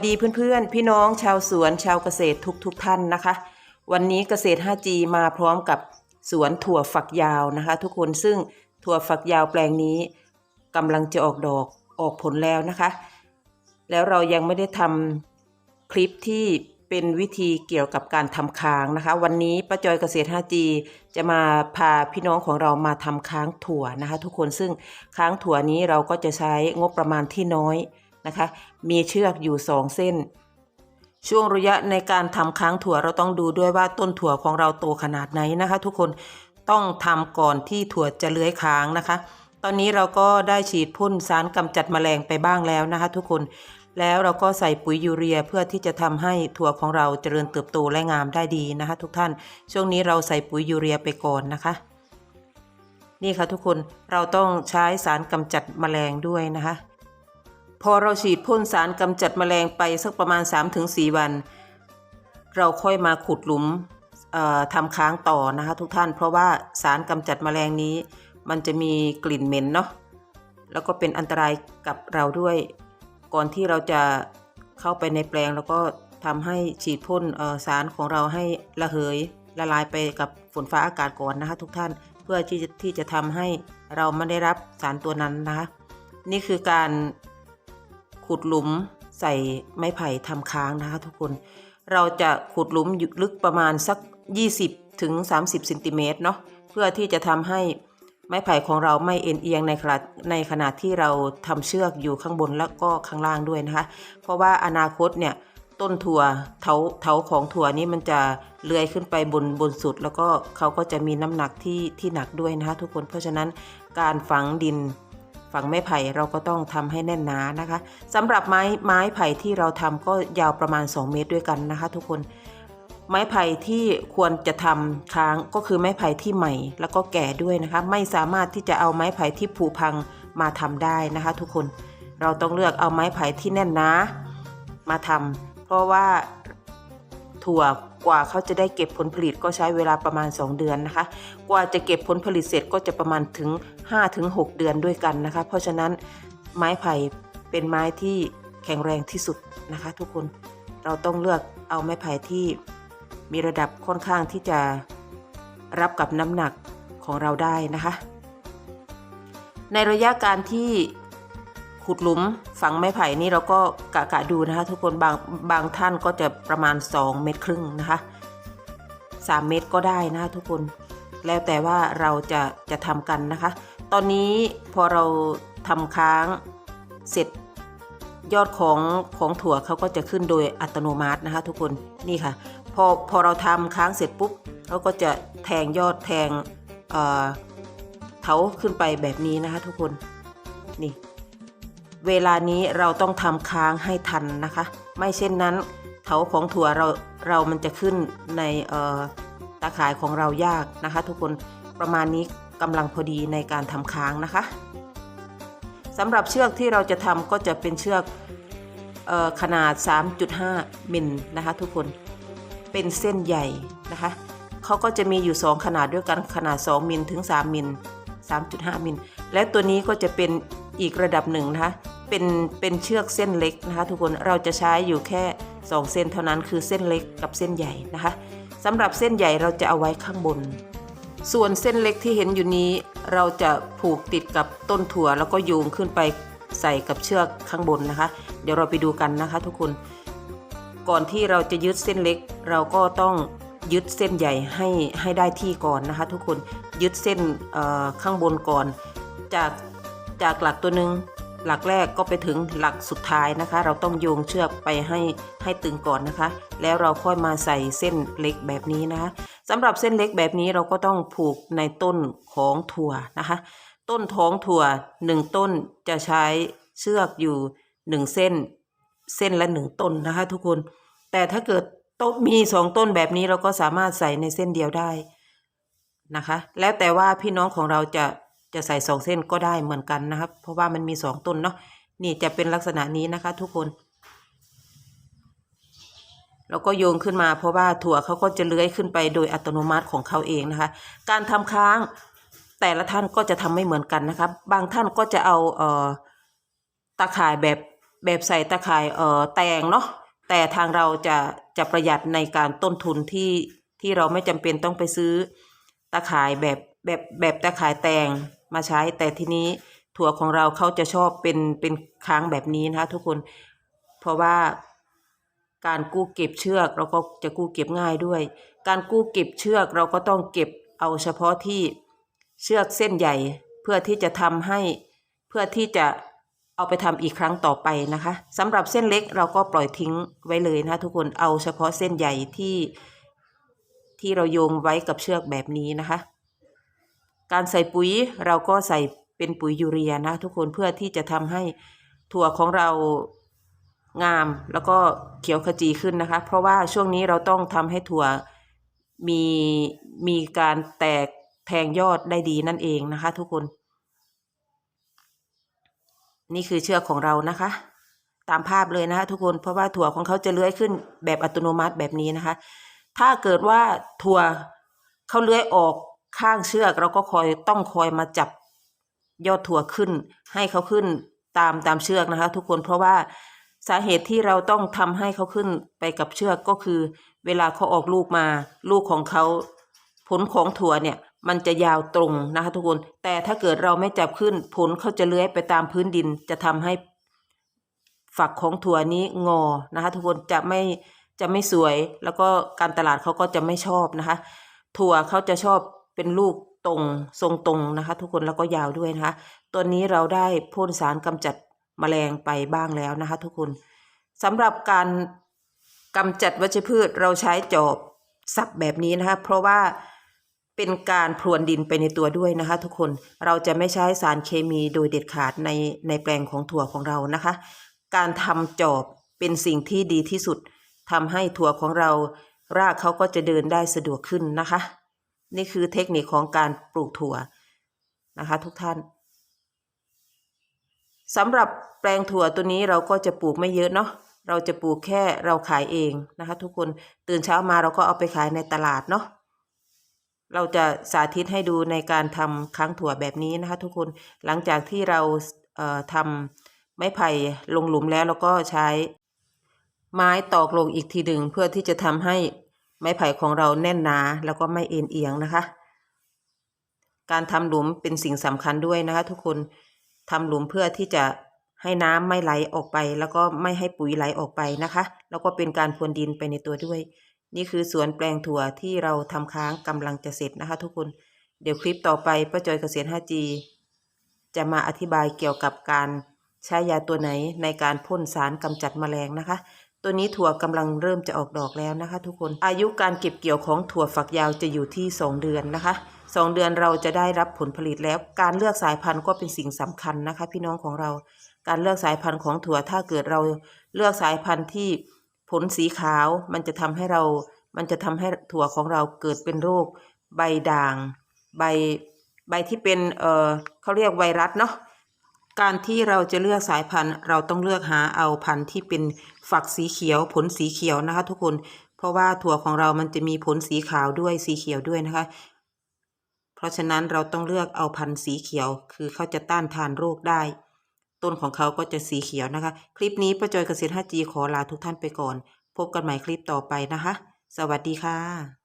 สดีเพื่อนๆ พี่น้องชาวสวนชาวเกษตรทุกๆทท่านนะคะ วันนี้เกษตร 5G มาพร้อมกับสวนถั่วฝักยาวนะคะ ทุกคนซึ่งถั่วฝักยาวแปลงนี้กำลังจะออกดอกออกผลแล้วนะคะ แล้วเรายังไม่ได้ทำคลิปที่เป็นวิธีเกี่ยวกับการทำค้างนะคะ วันนี้ป้าจอยเกษตร 5G จะมาพาพี่น้องของเรามาทำค้างถั่วนะคะ ทุกคนซึ่งค้างถั่วนี้เราก็จะใช้งบประมาณที่น้อย นะคะ มีเชือกอยู่สองเส้น ช่วงระยะในการทำค้างถั่วเราต้องดูด้วยว่าต้นถั่วของเราโตขนาดไหนนะคะ ทุกคนต้องทำก่อนที่ถั่วจะเลื้อยค้างนะคะ ตอนนี้เราก็ได้ฉีดพ่นสารกำจัดแมลงไปบ้างแล้วนะคะ ทุกคนแล้วเราก็ใส่ปุ๋ยยูเรียเพื่อที่จะทำให้ถั่วของเราเจริญเติบโตและงามได้ดีนะคะ ทุกท่าน ช่วงนี้เราใส่ปุ๋ยยูเรียไปก่อนนะคะ นี่ค่ะทุกคนเราต้องใช้สารกำจัดแมลงด้วยนะคะ พอเราฉีดพ่นสารกำจัดแมลงไปสักประมาณ 3-4 วัน เราค่อยมาขุดหลุมทำค้างต่อนะคะทุกท่าน เพราะว่าสารกำจัดแมลงนี้ มันจะมีกลิ่นเหม็นเนาะแล้วก็เป็นอันตรายกับเราด้วย ก่อนที่เราจะเข้าไปในแปลง แล้วก็ทำให้ฉีดพ่นสารของเราให้ระเหยละลายไปกับฝนฟ้าอากาศก่อนนะคะทุกท่านเพื่อที่จะที่จะทำให้เราไม่ได้รับสารตัวนั้นนะคะนี่คือการ ขุดหลุมใส่ไม้ไผ่ทำค้างนะคะทุกคน เราจะขุดหลุมลึกประมาณสัก 20ถึง30เซนติเมตรเนาะเพื่อที่จะทำให้ไม้ไผ่ของเราไม่เอ็นเอียงในขณะในขณะที่เราทำเชือกอยู่ข้างบนแล้วก็ข้างล่างด้วยนะคะ เพราะว่าอนาคตเนี่ยต้นถั่วเถาเถาของถั่วนี้มันจะเลื้อยขึ้นไปบนบนสุด แล้วก็เขาก็จะมีน้ำหนักที่ที่หนักด้วยนะคะทุกคนเพราะฉะนั้นการฝังดิน ฝั่งไม้ไผ่เราก็ต้องทำให้แน่นหนานะคะสำหรับไม้ไม้ไผ่ที่เราทำก็ยาวประมาณ 2 เมตรด้วยกันนะคะ ทุกคนไม้ไผ่ที่ควรจะทำค้างก็คือไม้ไผ่ที่ใหม่ แล้วก็แก่ด้วยนะคะ ไม่สามารถที่จะเอาไม้ไผ่ที่ผุพังมาทำได้นะคะ ทุกคนเราต้องเลือกเอาไม้ไผ่ที่แน่นหนามาทำเพราะว่า ถั่วกว่าเขาจะได้เก็บผลผลิตก็ใช้เวลาประมาณ 2 เดือนนะคะ กว่าจะเก็บผลผลิตเสร็จก็จะประมาณถึง 5-6 เดือนด้วยกันนะคะ เพราะฉะนั้นไม้ไผ่เป็นไม้ที่แข็งแรงที่สุดนะคะ ทุกคนเราต้องเลือกเอาไม้ไผ่ที่มีระดับค่อนข้างที่จะรับกับน้ำหนักของเราได้นะคะ ในระยะการที่ ขุดหลุมฝังไม้ไผ่นี่เราก็กะกะดูนะคะทุกคนบางบางท่านก็จะประมาณ 2 เมตรครึ่งนะคะ 3 เมตรก็ได้นะคะทุกคนแล้วแต่ว่าเราจะจะทำกันนะคะ ตอนนี้พอเราทำค้างเสร็จยอดของของถั่วเขาก็จะขึ้นโดยอัตโนมัตินะคะทุกคนนี่ค่ะพอพอเราทำค้างเสร็จปุ๊บเขาก็จะแทงยอดแทงเอ่อเถาขึ้นไปแบบนี้นะคะทุกคนนี่ เวลานี้เราต้องทำค้างให้ทันนะคะ ไม่เช่นนั้นเถาของถั่วเราเรามันจะขึ้นในตาข่ายของเรายากนะคะ ทุกคนประมาณนี้กำลังพอดีในการทำค้างนะคะสำหรับเชือกที่เราจะทำก็จะเป็นเชือกออขนาด 3.5มิลนะคะทุกคนเป็นเส้นใหญ่นะคะเขาก็จะมีอยู่ 2 ขนาดด้วยกันขนาด 2มิลถึง 3มิล3.5มิลและตัวนี้ก็จะเป็น อีกระดับหนึ่งนะคะเป็นเป็นเชือกเส้นเล็กนะคะทุกคนเราจะใช้อยู่แค่ 2 เส้นเท่านั้นคือเส้นเล็กกับเส้นใหญ่นะคะสำหรับเส้นใหญ่เราจะเอาไว้ข้างบน ส่วนเส้นเล็กที่เห็นอยู่นี้ เราจะผูกติดกับต้นถั่ว แล้วก็โยงขึ้นไปใส่กับเชือกข้างบนนะคะ เดี๋ยวเราไปดูกันนะคะ ทุกคนก่อนที่เราจะยึดเส้นเล็ก เราก็ต้องยึดเส้นใหญ่ให้ให้ได้ที่ก่อนนะคะ ทุกคนยึดเส้นข้างบนก่อน จาก จากหลักตัวหนึ่งหลักแรกก็ไปถึงหลักสุดท้ายนะคะ เราต้องโยงเชือกไปให้ให้ตึงก่อนนะคะ แล้วเราค่อยมาใส่เส้นเล็กแบบนี้นะคะสำหรับเส้นเล็กแบบนี้เราก็ต้องผูกในต้นของถั่วนะคะ ต้นท้องถั่วหนึ่งต้นจะใช้เชือกอยู่หนึ่งเส้น เส้นละหนึ่งต้นนะคะทุกคน แต่ถ้าเกิดต้นมีสองต้นแบบนี้เราก็สามารถใส่ในเส้นเดียวได้นะคะ แล้วแต่ว่าพี่น้องของเราจะ จะใส่สองเส้นก็ได้เหมือนกันนะครับ เพราะว่ามันมีสองต้นเนาะนี่จะเป็นลักษณะนี้นะคะ ทุกคนแล้วก็โยงขึ้นมาเพราะว่าถั่วเขาก็จะเลื้อยขึ้นไปโดยอัตโนมัติของเขาเองนะคะ การทำค้างแต่ละท่านก็จะทำไม่เหมือนกันนะคะบางท่านก็จะเอาเอ่อตาข่ายแบบแบบใส่ตะข่ายเอ่อแตงเนาะแต่ทางเราจะจะประหยัดในการต้นทุนที่ที่เราไม่จำเป็นต้องไปซื้อตะข่ายแบบแบบแบบตะข่ายแตง มาใช้ แต่ทีนี้ถั่วของเราเขาจะชอบเป็นเป็นค้างแบบนี้นะคะ ทุกคนเพราะว่าการกู้เก็บเชือกเราก็จะกู้เก็บง่ายด้วย การกู้เก็บเชือกเราก็ต้องเก็บเอาเฉพาะที่เชือกเส้นใหญ่เพื่อที่จะทำให้เพื่อที่จะเอาไปทำอีกครั้งต่อไปนะคะสำหรับเส้นเล็กเราก็ปล่อยทิ้งไว้เลยนะคะทุกคนเอาเฉพาะเส้นใหญ่ที่ที่เราโยงไว้กับเชือกแบบนี้นะคะ การใส่ปุ๋ยเราก็ใส่เป็นปุ๋ยยูเรียนะทุกคนเพื่อที่จะทำให้ถั่วของเรางามแล้วก็เขียวขจีขึ้นนะคะ เพราะว่าช่วงนี้เราต้องทำให้ถั่วมีมีการแตกแทงยอดได้ดีนั่นเองนะคะ ทุกคน นี่คือเชือกของเรานะคะ ตามภาพเลยนะคะทุกคนเพราะว่าถั่วของเขาจะเลื้อยขึ้นแบบอัตโนมัติแบบนี้นะคะ ถ้าเกิดว่าถั่วเขาเลื้อยออก ข้างเชือกเราก็คอยต้องคอยมาจับยอดถั่วขึ้น ให้เขาขึ้นตามตามเชือกนะคะ ทุกคนเพราะว่าสาเหตุที่เราต้องทำให้เขาขึ้นไปกับเชือกก็คือ เวลาเขาออกลูกมา ลูกของเขาผลของถั่วเนี่ยมันจะยาวตรงนะคะทุกคน แต่ถ้าเกิดเราไม่จับขึ้นผลเขาจะเลื้อยไปตามพื้นดิน จะทำให้ฝักของถั่วนี้งอนะคะทุกคนจะไม่จะไม่สวย แล้วก็การตลาดเขาก็จะไม่ชอบนะคะ ถั่วเขาจะชอบ เป็นลูกตรงทรงตรงนะคะ ทุกคนแล้วก็ยาวด้วยนะคะตัวนี้เราได้พ่นสารกำจัดแมลงไปบ้างแล้วนะคะ ทุกคนสำหรับการกำจัดวัชพืชเราใช้จอบสับแบบนี้นะคะ เพราะว่าเป็นการพรวนดินไปในตัวด้วยนะคะ ทุกคนเราจะไม่ใช้สารเคมีโดยเด็ดขาดในในแปลงของถั่วของเรานะคะ การทำจอบเป็นสิ่งที่ดีที่สุดทำให้ถั่วของเรารากเขาก็จะเดินได้สะดวกขึ้นนะคะ นี่คือเทคนิคของการปลูกถั่วนะคะทุกท่านสำหรับแปลงถั่วตัวนี้เราก็จะปลูกไม่เยอะเนาะเราจะปลูกแค่เราขายเองนะคะ ทุกคนตื่นเช้ามาเราก็เอาไปขายในตลาดเนาะเราจะสาธิตให้ดูในการทำค้างถั่วแบบนี้นะคะ ทุกคนหลังจากที่เราเทำไม้ไผ่ลงหลุมแล้วเราก็ใช้ไม้ตอกลงอีกทีหนึ่งเพื่อที่จะทำให้ ไม้ไผ่ของเราแน่นหนาแล้วก็ไม่เอ็นเอียงนะคะ การทำหลุมเป็นสิ่งสำคัญด้วยนะคะ ทุกคนทำหลุมเพื่อที่จะให้น้ำไม่ไหลออกไป แล้วก็ไม่ให้ปุ๋ยไหลออกไปนะคะ แล้วก็เป็นการพรวนดินไปในตัวด้วย นี่คือสวนแปลงถั่วที่เราทำค้างกำลังจะเสร็จนะคะ ทุกคนเดี๋ยวคลิปต่อไปป้าจอยเกษตร 5G จะมาอธิบายเกี่ยวกับการใช้ยาตัวไหนในการพ่นสารกำจัดแมลงนะคะ ตัวนี้ถั่วกำลังเริ่มจะออกดอกแล้วนะคะ ทุกคนอายุการเก็บเกี่ยวของถั่วฝักยาวจะอยู่ที่ 2 เดือนนะคะ2 เดือนเราจะได้รับผลผลิตแล้ว การเลือกสายพันธุ์ก็เป็นสิ่งสำคัญนะคะ พี่น้องของเรา การเลือกสายพันธุ์ของถั่วถ้าเกิดเราเลือกสายพันธุ์ที่ผลสีขาว มันจะทำให้เรา มันจะทำให้ถั่วของเราเกิดเป็นโรค ใบด่าง ใบใบที่เป็นเอ่อเขาเรียกไวรัสเนาะ การที่เราจะเลือกสายพันธุ์ เราต้องเลือกหาเอาพันธุ์ที่เป็นฝักสีเขียวผลสีเขียวนะคะ ทุกคน เพราะว่าถั่วของเรามันจะมีผลสีขาวด้วยสีเขียวด้วยนะคะ เพราะฉะนั้นเราต้องเลือกเอาพันธุ์สีเขียว คือเขาจะต้านทานโรคได้ ต้นของเขาก็จะสีเขียวนะคะ คลิปนี้ป้าจอยเกษตร 5G ขอลาทุกท่านไปก่อน พบกันใหม่คลิปต่อไปนะคะ สวัสดีค่ะ